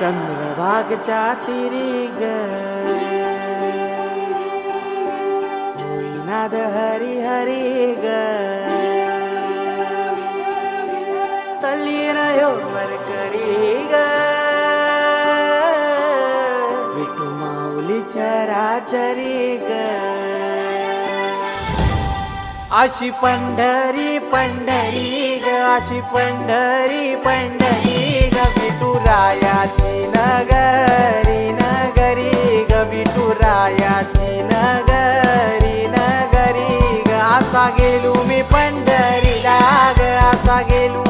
चंद्रभागच्या तिरी ग हरी हरी ग तल्लीन यो करी ग विठू माऊली चराचरी ग अशी पंढरी पंढरी ग अशी पंढरी पंढरी ग विठुरायाची नगरी नगरी ग विठुरायाची नगरी नगरी ग. असा गेलू मी पंढरीला ग असा गेलो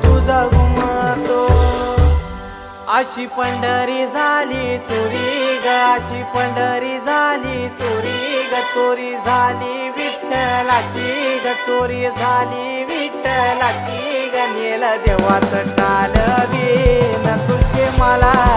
अशी पंढरी झाली चोरी ग अशी पंढरी झाली चोरी ग चोरी झाली विठ्ठलाची ग चोरी झाली विठ्ठलाची ग नेल देवाच टाल न तुझे मला